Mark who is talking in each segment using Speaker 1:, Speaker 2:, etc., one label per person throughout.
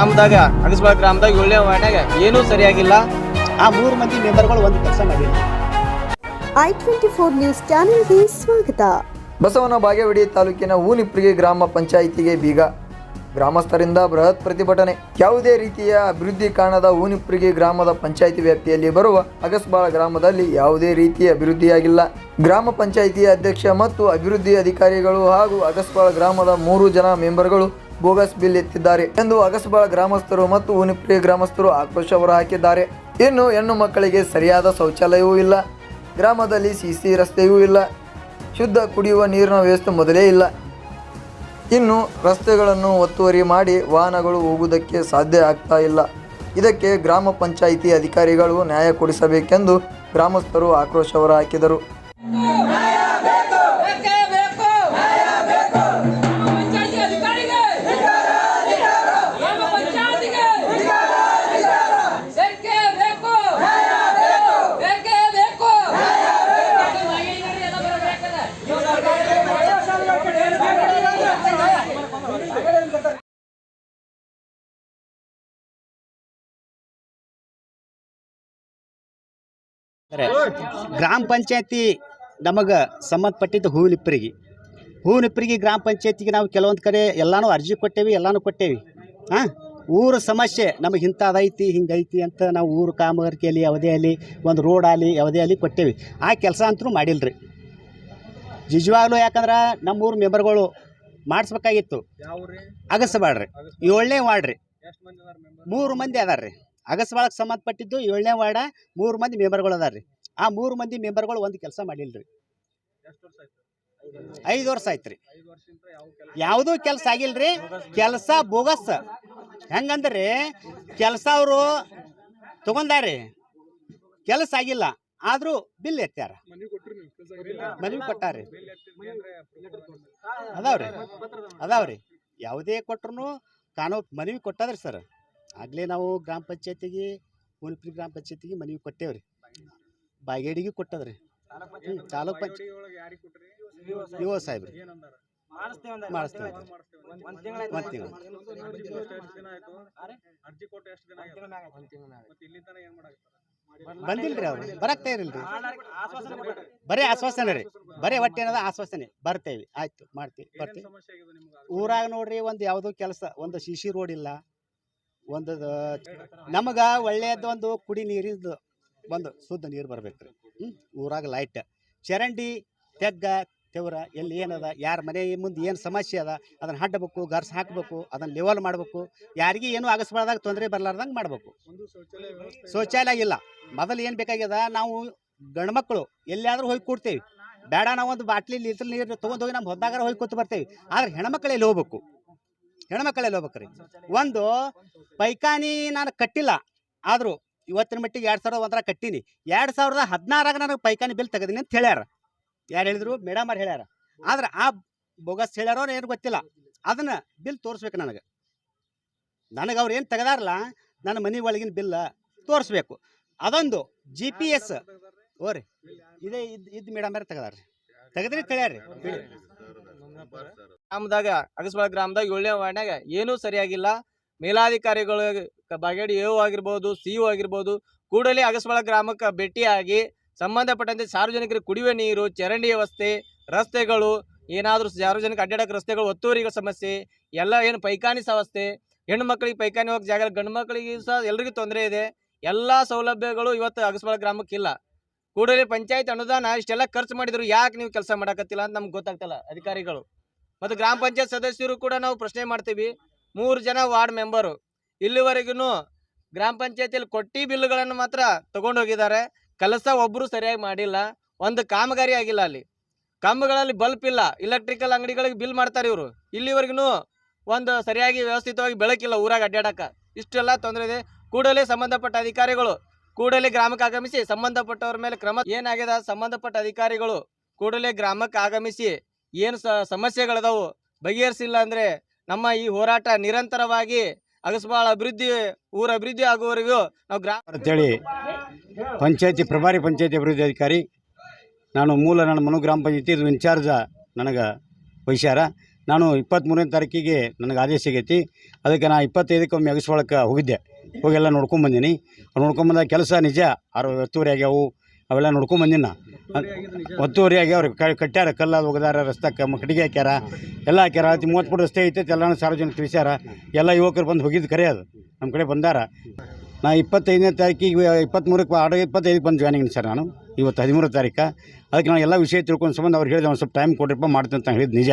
Speaker 1: ಗ್ರಾಮದಾಗ ಅಗಸ್ಬಾಳ ಗ್ರಾಮದಾಗ ಏಳನೇ ವಾರ್ಡ್ನಾಗ ಏನೂ ಸರಿಯಾಗಿಲ್ಲ.
Speaker 2: ಆ ಮೂರು ಮಂದಿ ಮೆಂಬರ್ಗಳು ಒಂದು ಕೆಲಸ ಮಾಡಿಲ್ಲ
Speaker 3: ಐ ಟ್ವೆಂಟಿ ಫೋರ್ ನ್ಯೂಸ್ ಚಾನೆಲ್ಗೆ ಸ್ವಾಗತ.
Speaker 4: ಬಸವನ ಬಾಗೇವಾಡಿ ತಾಲೂಕಿನ ಊನಿಪ್ರಿಗೆ ಗ್ರಾಮ ಪಂಚಾಯಿತಿಗೆ ಬೀಗ. ಗ್ರಾಮಸ್ಥರಿಂದ ಬೃಹತ್ ಪ್ರತಿಭಟನೆ. ಯಾವುದೇ ರೀತಿಯ ಅಭಿವೃದ್ಧಿ ಕಾಣದ ಊನಿಪ್ರಿಗೆ ಗ್ರಾಮದ ಪಂಚಾಯಿತಿ ವ್ಯಾಪ್ತಿಯಲ್ಲಿ ಬರುವ ಅಗಸ್ಬಾಳ ಗ್ರಾಮದಲ್ಲಿ ಯಾವುದೇ ರೀತಿಯ ಅಭಿವೃದ್ಧಿಯಾಗಿಲ್ಲ. ಗ್ರಾಮ ಪಂಚಾಯಿತಿ ಅಧ್ಯಕ್ಷ ಮತ್ತು ಅಭಿವೃದ್ಧಿ ಅಧಿಕಾರಿಗಳು ಹಾಗೂ ಅಗಸ್ಬಾಳ ಗ್ರಾಮದ ಮೂರು ಜನ ಮೆಂಬರ್ಗಳು ಬೋಗಸ್ ಬಿಲ್ ಎತ್ತಿದ್ದಾರೆ ಎಂದು ಅಗಸಬಾಳ ಗ್ರಾಮಸ್ಥರು ಮತ್ತು ಉನಿಪ್ರಿಯ ಗ್ರಾಮಸ್ಥರು ಆಕ್ರೋಶ ಹೊರಹಾಕಿದ್ದಾರೆ. ಇನ್ನು ಹೆಣ್ಣು ಮಕ್ಕಳಿಗೆ ಸರಿಯಾದ ಶೌಚಾಲಯವೂ ಇಲ್ಲ. ಗ್ರಾಮದಲ್ಲಿ ಸಿಸಿ ರಸ್ತೆಯೂ ಇಲ್ಲ. ಶುದ್ಧ ಕುಡಿಯುವ ನೀರಿನ ವ್ಯವಸ್ಥೆ ಮೊದಲೇ ಇಲ್ಲ. ಇನ್ನು ರಸ್ತೆಗಳನ್ನು ಒತ್ತುವರಿ ಮಾಡಿ ವಾಹನಗಳು ಹೋಗುವುದಕ್ಕೆ ಸಾಧ್ಯ ಆಗ್ತಾ ಇಲ್ಲ. ಇದಕ್ಕೆ ಗ್ರಾಮ ಪಂಚಾಯಿತಿ ಅಧಿಕಾರಿಗಳು ನ್ಯಾಯ ಕೊಡಿಸಬೇಕೆಂದು ಗ್ರಾಮಸ್ಥರು ಆಕ್ರೋಶ ಹೊರಹಾಕಿದರು.
Speaker 5: ಗ್ರಾಮ
Speaker 2: ಪಂಚಾಯತಿ ನಮಗೆ ಸಂಬಂಧಪಟ್ಟಿದ್ದು ಹೂವಿನಿಪ್ಪರಿಗೆ ಹೂವಿನಿಪ್ಪರಿಗೆ ಗ್ರಾಮ ಪಂಚಾಯತಿಗೆ ನಾವು ಕೆಲವೊಂದು ಕಡೆ ಎಲ್ಲಾನು ಅರ್ಜಿ ಕೊಟ್ಟೇವಿ ಎಲ್ಲಾನು ಕೊಟ್ಟೇವಿ. ಹಾಂ? ಊರ ಸಮಸ್ಯೆ ನಮಗೆ ಇಂಥ ಅದೈತಿ ಹಿಂಗೈತಿ ಅಂತ ನಾವು ಊರು ಕಾಮಗಾರಿಕೆಯಲ್ಲಿ ಯಾವುದೇ ಆಗಲಿ ಒಂದು ರೋಡ್ ಆಗಲಿ ಯಾವುದೇ ಆಗಲಿ ಕೊಟ್ಟೇವಿ. ಆ ಕೆಲಸ ಅಂತೂ ಮಾಡಿಲ್ಲ ರೀ ನಿಜವಾಗ್ಲೂ ಯಾಕಂದ್ರೆ ನಮ್ಮ ಊರು ಮೆಂಬರ್ಗಳು ಮಾಡಿಸ್ಬೇಕಾಗಿತ್ತು. ಅಗಸಬಾಡ್ರಿ. ಏಳನೇ ವಾರ್ಡ್ರಿ. ಮೂರು ಮಂದಿ ಅದಾರ ರೀ ಅಗಸಬಾಳಕ್ಕೆ ಸಂಬಂಧಪಟ್ಟಿದ್ದು ಏಳನೇ ವಾರ್ಡ ಮೂರು ಮಂದಿ ಮೆಂಬರ್ಗಳು ಅದಾರ ರೀ ಆ ಮೂರು ಮಂದಿ ಮೆಂಬರ್ಗಳು ಒಂದು ಕೆಲಸ ಮಾಡಿಲ್ಲ ರೀ ಐದು ವರ್ಷ ಆಯ್ತು ರೀ ಯಾವುದೂ ಕೆಲಸ ಆಗಿಲ್ಲ ರೀ ಕೆಲಸ ಬೋಗಸ್. ಹೆಂಗಂದ್ರೆ? ಕೆಲಸ ಅವರು ತಗೊಂಡಾರಿ. ಕೆಲಸ ಆಗಿಲ್ಲ. ಆದರೂ ಬಿಲ್ ಎತ್ತಾರ ಮನವಿ ಕೊಟ್ಟಾರಿ. ಅದಾವ್ರಿ. ಅದಾವ್ರಿ. ಯಾವುದೇ ಕೊಟ್ರು ಕಾನೂನು ಮನವಿ ಕೊಟ್ಟದ್ರಿ ಸರ್. ಆಗಲೇ ನಾವು ಗ್ರಾಮ ಪಂಚಾಯತಿಗೆ ಮುನ್ಪಿ ಗ್ರಾಮ ಪಂಚಾಯತಿಗೆ ಮನವಿ ಕೊಟ್ಟೇವ್ರಿ. ಬಾಗೇಡಿಗೆ ಕೊಟ್ಟದ ರೀ ತಾಲೂಕ್ ಪಂಚಾಯತ್ ಇವ ಸಾಹೇಬ್ರಿ. ಮಾಡಿಸ್ತೇವೆ ಒಂದು ಬಂದಿಲ್ರಿ ಅವ್ರು. ಬರಕ್ತಾ ಇರಲ್ರಿ. ಬರೀ ಆಶ್ವಾಸನೆ ರೀ. ಬರೀ ಒಟ್ಟು ಏನದ ಆಶ್ವಾಸನೆ. ಬರ್ತೇವೆ ಆಯ್ತು, ಮಾಡ್ತೀವಿ, ಬರ್ತೀವಿ. ಊರಾಗ ನೋಡ್ರಿ ಒಂದು ಯಾವುದೋ ಕೆಲಸ, ಒಂದು ಸಿ ಸಿ ರೋಡ್ ಇಲ್ಲ. ಒಂದು, ನಮಗೆ ಒಳ್ಳೆಯದು ಒಂದು ಕುಡಿ ನೀರಿಂದು ಒಂದು ಶುದ್ಧ ನೀರು ಬರ್ಬೇಕು ರೀ ಹ್ಞೂ ಊರಾಗ ಲೈಟ್ ಚರಂಡಿ, ತೆಗ್ಗ, ತೆವ್ರ, ಎಲ್ಲಿ ಏನದ, ಯಾರ ಮನೆ ಮುಂದೆ ಏನು ಸಮಸ್ಯೆ ಅದ, ಅದನ್ನು ಹಡ್ಡಬೇಕು ಗರ್ಸ್ ಹಾಕಬೇಕು, ಅದನ್ನು ಲೆವೆಲ್ ಮಾಡಬೇಕು. ಯಾರಿಗೆ ಏನು ಆಗಸ್ಬಾರ್ದಾಗ ತೊಂದರೆ ಬರಲಾರ್ದಂಗೆ ಮಾಡಬೇಕು. ಶೌಚಾಲಯ ಇಲ್ಲ. ಮೊದಲು ಏನು ಬೇಕಾಗ್ಯದ, ನಾವು ಗಂಡ್ಮಕ್ಳು ಎಲ್ಲಿಯಾದರೂ ಹೋಗಿ ಕೂಡ್ತೇವೆ. ಬೇಡ, ನಾವು ಒಂದು ಬಾಟ್ಲಿ, ಲೀಟ್ರ್ ನೀರು ತೊಗೊಂಡೋಗಿ ನಮ್ಮ ಹೊದ್ದಾಗಾರ ಹೋಗಿ ಕೂತು ಬರ್ತೇವೆ. ಆದ್ರೆ ಹೆಣ್ಮಕ್ಳು ಎಲ್ಲಿ ಹೋಗ್ಬೇಕು? ಹೆಣ್ಮಕ್ಳು ಎಲ್ಲಿ ಹೋಗ್ಬೇಕು ರೀ ಒಂದು ಪೈಖಾನಿ ನಾನು ಕಟ್ಟಿಲ್ಲ. ಆದರೂ ಇವತ್ತಿನ ಮಟ್ಟಿಗೆ ಎರಡು ಸಾವಿರದ ಒಂದರ ಕಟ್ಟೀನಿ. ಎರಡು ಸಾವಿರದ ಹದಿನಾರಾಗ ನನಗೆ ಪೈಖಾನಿ ಬಿಲ್ ತೆಗೆದೀನಿ ಅಂತ ಹೇಳ್ಯಾರ. ಯಾರು ಹೇಳಿದ್ರು? ಮೇಡಮ್ ಅವ್ರು ಹೇಳ್ಯಾರ. ಆದ್ರೆ ಆ ಬೋಗಸ್ ಹೇಳ್ಯಾರೋ ಏನು ಗೊತ್ತಿಲ್ಲ. ಅದನ್ನ ಬಿಲ್ ತೋರಿಸ್ಬೇಕು ನನಗೆ. ನನಗೆ ಅವ್ರು ಏನು ತೆಗೆದಾರಲ್ಲ ನನ್ನ ಮನೆ ಒಳಗಿನ ಬಿಲ್ ತೋರಿಸ್ಬೇಕು. ಅದೊಂದು ಜಿ ಪಿ ಎಸ್ ಓ ರೀ ಇದೇ ಇದ್ ಇದ್ ಮೇಡಮ್ ಯಾರು ತೆಗೆದಾರ್ರಿ. ತೆಗೆದ್ರಿ ತಿಳಿಯಾರ್ರಿ ಬಿಡಿ
Speaker 1: ಗ್ರಾಮದಾಗ ಅಗಸ್ಬಾಳ ಗ್ರಾಮದಾಗ ಏಳನೇ ವಾರ್ಡ್ನಾಗ ಏನೂ ಸರಿಯಾಗಿಲ್ಲ. ಮೇಲಾಧಿಕಾರಿಗಳು ಬಾಗೇಡಿ ಎ ಆಗಿರ್ಬೋದು ಸಿ ಒ ಆಗಿರ್ಬೋದು ಕೂಡಲೇ ಅಗಸ್ಬಾಳ ಗ್ರಾಮಕ್ಕೆ ಭೇಟಿಯಾಗಿ ಸಂಬಂಧಪಟ್ಟಂತೆ ಸಾರ್ವಜನಿಕರಿಗೆ ಕುಡಿಯುವ ನೀರು ಚರಂಡಿ ವ್ಯವಸ್ಥೆ ರಸ್ತೆಗಳು ಏನಾದರೂ ಸಾರ್ವಜನಿಕ ಅಡ್ಡಾಡಕ್ಕೆ ರಸ್ತೆಗಳು ಒತ್ತುವರಿಗಳ ಸಮಸ್ಯೆ ಎಲ್ಲ ಏನು ಪೈಖಾನಿ ಸಮಸ್ಯೆ ಹೆಣ್ಣು ಮಕ್ಕಳಿಗೆ ಪೈಖಾನಿ ಹೋಗಕ್ಕೆ ಜಾಗ ಗಂಡು ಮಕ್ಕಳಿಗೆ ಸಹ ಎಲ್ರಿಗೂ ತೊಂದರೆ ಇದೆ. ಎಲ್ಲ ಸೌಲಭ್ಯಗಳು ಇವತ್ತು ಅಗಸ್ಬಾಳ ಗ್ರಾಮಕ್ಕೆ ಇಲ್ಲ ಕೂಡಲೇ ಪಂಚಾಯತ್ ಅನುದಾನ ಇಷ್ಟೆಲ್ಲ ಖರ್ಚು ಮಾಡಿದ್ರು ಯಾಕೆ ನೀವು ಕೆಲಸ ಮಾಡಕತ್ತಿಲ್ಲ ಅಂತ ನಮ್ಗೆ ಗೊತ್ತಾಗ್ತಿಲ್ಲ ಅಧಿಕಾರಿಗಳು. ಮತ್ತು ಗ್ರಾಮ ಪಂಚಾಯತ್ ಸದಸ್ಯರು ಕೂಡ ನಾವು ಪ್ರಶ್ನೆ ಮಾಡ್ತೀವಿ. ಮೂರು ಜನ ವಾರ್ಡ್ ಮೆಂಬರು. ಇಲ್ಲಿವರೆಗೂ ಗ್ರಾಮ ಪಂಚಾಯತಿಯಲ್ಲಿ ಕೊಟ್ಟಿ ಬಿಲ್ಗಳನ್ನು ಮಾತ್ರ ತಗೊಂಡು ಹೋಗಿದ್ದಾರೆ ಕೆಲಸ ಒಬ್ಬರು ಸರಿಯಾಗಿ ಮಾಡಿಲ್ಲ. ಒಂದು ಕಾಮಗಾರಿ ಆಗಿಲ್ಲ ಅಲ್ಲಿ. ಕಂಬಗಳಲ್ಲಿ ಬಲ್ಪ್ ಇಲ್ಲ. ಇಲೆಕ್ಟ್ರಿಕಲ್ ಅಂಗಡಿಗಳಿಗೆ ಬಿಲ್ ಮಾಡ್ತಾರೆ ಇವರು. ಇಲ್ಲಿವರೆಗೂ ಒಂದು ಸರಿಯಾಗಿ ವ್ಯವಸ್ಥಿತವಾಗಿ ಬೆಳಕಿಲ್ಲ ಊರಾಗ ಅಡ್ಡಾಡಕ್ಕೆ ಇಷ್ಟೆಲ್ಲ ತೊಂದರೆ ಇದೆ. ಕೂಡಲೇ ಸಂಬಂಧಪಟ್ಟ ಅಧಿಕಾರಿಗಳು ಕೂಡಲೇ ಗ್ರಾಮಕ್ಕೆ ಆಗಮಿಸಿ, ಸಂಬಂಧಪಟ್ಟವರ ಮೇಲೆ ಕ್ರಮ ಏನಾಗಿದೆ ಸಂಬಂಧಪಟ್ಟ ಅಧಿಕಾರಿಗಳು ಕೂಡಲೇ ಗ್ರಾಮಕ್ಕೆ ಆಗಮಿಸಿ, ಏನು ಸಮಸ್ಯೆಗಳಿದಾವು, ಬಗೆಹರಿಸಿಲ್ಲ ಅಂದರೆ ನಮ್ಮ ಈ ಹೋರಾಟ ನಿರಂತರವಾಗಿ ಅಗಸ್ಬಾಳ ಅಭಿವೃದ್ಧಿ, ಊರ ಅಭಿವೃದ್ಧಿ ಆಗುವವರೆಗೂ ನಾವು ಗ್ರಾಮ
Speaker 6: ಅಂತೇಳಿ ಪಂಚಾಯತಿ, ಪ್ರಭಾರಿ ಪಂಚಾಯತಿ ಅಭಿವೃದ್ಧಿ ಅಧಿಕಾರಿ, ನಾನು ಮೂಲ ನನ್ನ ಮನು ಗ್ರಾಮ ಪಂಚಾಯತಿ, ಇದು ಇನ್ಚಾರ್ಜ, ನನಗೆ ವಹಿಸ್ಯಾರ
Speaker 2: ನಾನು ಇಪ್ಪತ್ತ್ಮೂರನೇ ತಾರೀಕಿಗೆ ನನಗೆ ಆದೇಶ ಸಿಗೈತಿ. ಅದಕ್ಕೆ ನಾನು ಇಪ್ಪತ್ತೈದಕ್ಕೆ ಒಮ್ಮೆ ಅಗಸ್ವಾಳಕ್ಕೆ ಹೋಗಿದ್ದೆ. ಹೋಗೆಲ್ಲ ಎಲ್ಲ ನೋಡ್ಕೊಂಬಂದೀನಿ ನೋಡ್ಕೊಂಬಂದಾಗ ಕೆಲಸ ನಿಜ. ಆರು ಒತ್ತುವರಿ ಆಗ್ಯಾವು. ಅವೆಲ್ಲ ನೋಡ್ಕೊಂಬಂದಿನ ನಾ. ಒತ್ತುವರಿ ಆಗ್ಯಾವ ಕ ಕಟ್ಟ್ಯಾರ ಕಲ್ಲು ಒಗದಾರ ರಸ್ತೆ ಕಟ್ಟಿಗೆ ಹಾಕ್ಯಾರ. ಎಲ್ಲ ಹಾಕ್ಯಾರ. ಅತಿ ಮೂವತ್ತು ಫುಟ್ ರಸ್ತೆ ಐತೆ ಎಲ್ಲ ಸಾರ್ವಜನಿಕ ತಿಳಿಸ್ಯಾರ. ಎಲ್ಲ ಯುವಕರು ಬಂದು ಹೋಗಿದ್ದು ಕರೆ ಅದು. ನಮ್ಮ ಕಡೆ ಬಂದಾರ. ನಾ ಇಪ್ಪತ್ತೈದನೇ ತಾರೀಕಿಗೆ ಇಪ್ಪತ್ತ್ಮೂರಕ್ಕೆ ಆರ್ಡರ್ ಇಪ್ಪತ್ತೈದಕ್ಕೆ ಬಂದು ಜಾಯ್ನಿಂಗ್ ಸರ್ ನಾನು. ಇವತ್ತು ಹದಿಮೂರು ತಾರೀಕು. ಅದಕ್ಕೆ ನಾನು ಎಲ್ಲ ವಿಷಯ ತಿಳ್ಕೊಂಡು ಸಂಬಂಧ ಅವ್ರು ಹೇಳಿದೆ ಒಂದು ಸ್ವಲ್ಪ ಟೈಮ್ ಕೊಡ್ರಿಪ್ಪ ಮಾಡ್ತೀನಿ ಅಂತ ಹೇಳಿದ್ದು ನಿಜ.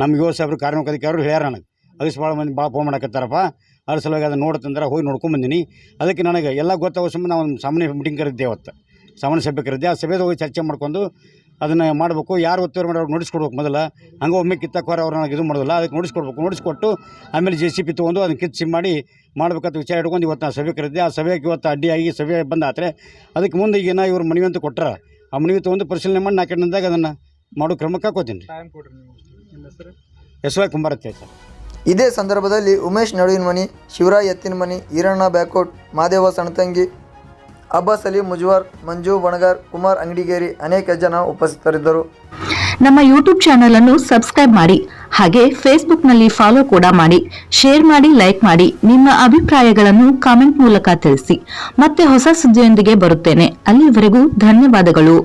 Speaker 2: ನಮ್ಮ ಯುವ ಸಾಹೇಬ್ರು, ಕಾರ್ಮಿಕ ಅಧಿಕಾರಿಗಳು ಹೇಳ್ಯಾರ ನನಗೆ. ಅಗಸ್ ಭಾಳ ಮಂದಿ ಭಾಳ ಫೋನ್ ಮಾಡಕತ್ತಾರಪ್ಪ. ಅದ್ರ ಸಲುವಾಗಿ ಅದನ್ನು ನೋಡ್ತಂದ್ರೆ ಹೋಗಿ ನೋಡ್ಕೊಂಬಂದಿನಿ ಅದಕ್ಕೆ ನನಗೆ ಎಲ್ಲ ಗೊತ್ತಾಗೋ ಸಂಬಂಧ ಒಂದು ಸಾಮಾನ್ಯ ಮೀಟಿಂಗ್ ಕರೆದಿದ್ದೆ ಅವತ್ತು. ಸಾಮಾನ್ಯ ಸಭೆ ಕರೆದಿದ್ದೆ ಆ ಸಭೆದಾಗ ಹೋಗಿ ಚರ್ಚೆ ಮಾಡ್ಕೊಂಡು ಅದನ್ನು ಮಾಡಬೇಕು. ಯಾರು ಒತ್ತುವರಿ ಮಾಡಿ ಅವ್ರು ನೋಡಿಸ್ಕೊಡ್ಬೇಕು ಮೊದಲು. ಹಂಗೆ ಒಮ್ಮೆ ಕಿತ್ತಕ್ಕೋರ ಅವ್ರು ನನಗೆ ಇದು ಮಾಡೋದಿಲ್ಲ ಅದಕ್ಕೆ ನೋಡಿಸ್ಕೊಡ್ಬೇಕು ನೋಡಿಸ್ಕೊಟ್ಟು ಆಮೇಲೆ ಜೆ ಸಿ ಪಿ ತೊಗೊಂಡು ಅದನ್ನು ಕಿತ್ತು ಮಾಡಿ ಮಾಡಬೇಕಂತ ವಿಚಾರ ಇಟ್ಕೊಂಡು ಇವತ್ತು ನಾನು ಸಭೆ ಕರೆದಿದ್ದೆ. ಆ ಸಭೆಗೆ ಇವತ್ತು ಅಡ್ಡಿಯಾಗಿ ಸಭೆ ಬಂದಾತ್ರೆ ಅದಕ್ಕೆ ಮುಂದೆ ಈಗ ಏನೋ ಇವ್ರು ಮನವಿ ಅಂತ ಕೊಟ್ಟರೆ. ಆ ಮನವಿ ತೊಗೊಂಡು ಪರಿಶೀಲನೆ ಮಾಡಿ ನಾಲ್ಕು ದಿನದಾಗ ಅದನ್ನು ಮಾಡೋ ಕ್ರಮಕ್ಕೆ ಹಾಕೋತೀನಿ. ರೀ ಎಸ್ ವೈ ಕುಂಬಾರತ್ತೆ ಸರ್.
Speaker 4: ಇದೇ ಸಂದರ್ಭದಲ್ಲಿ ಉಮೇಶ್ ನಡುವಿನ ಮನಿ ಶಿವರಾಯ್ ಎತ್ತಿನ ಮನಿ ಈರಣ್ಣ ಬ್ಯಾಕೋಟ್ ಮಾದೇವ ಸಣತಂಗಿ ಅಬ್ಬಾಸ್ ಅಲಿ, ಮುಜ್ವರ್, ಮಂಜು, ಬಣಗಾರ್, ಕುಮಾರ್, ಅಂಗಡಿಗೇರಿ ಅನೇಕ ಜನ ಉಪಸ್ಥಿತರಿದ್ದರು.
Speaker 7: ನಮ್ಮ ಯೂಟ್ಯೂಬ್ ಚಾನೆಲ್ ಅನ್ನು ಸಬ್ಸ್ಕ್ರೈಬ್ ಮಾಡಿ, ಹಾಗೆ ಫೇಸ್ಬುಕ್ನಲ್ಲಿ ಫಾಲೋ ಕೂಡ ಮಾಡಿ ಶೇರ್ ಮಾಡಿ ಲೈಕ್ ಮಾಡಿ, ನಿಮ್ಮ ಅಭಿಪ್ರಾಯಗಳನ್ನು ಕಾಮೆಂಟ್ ಮೂಲಕ ತಿಳಿಸಿ. ಮತ್ತೆ ಹೊಸ ಸುದ್ದಿಯೊಂದಿಗೆ ಬರುತ್ತೇನೆ. ಅಲ್ಲಿಯವರೆಗೂ ಧನ್ಯವಾದಗಳು.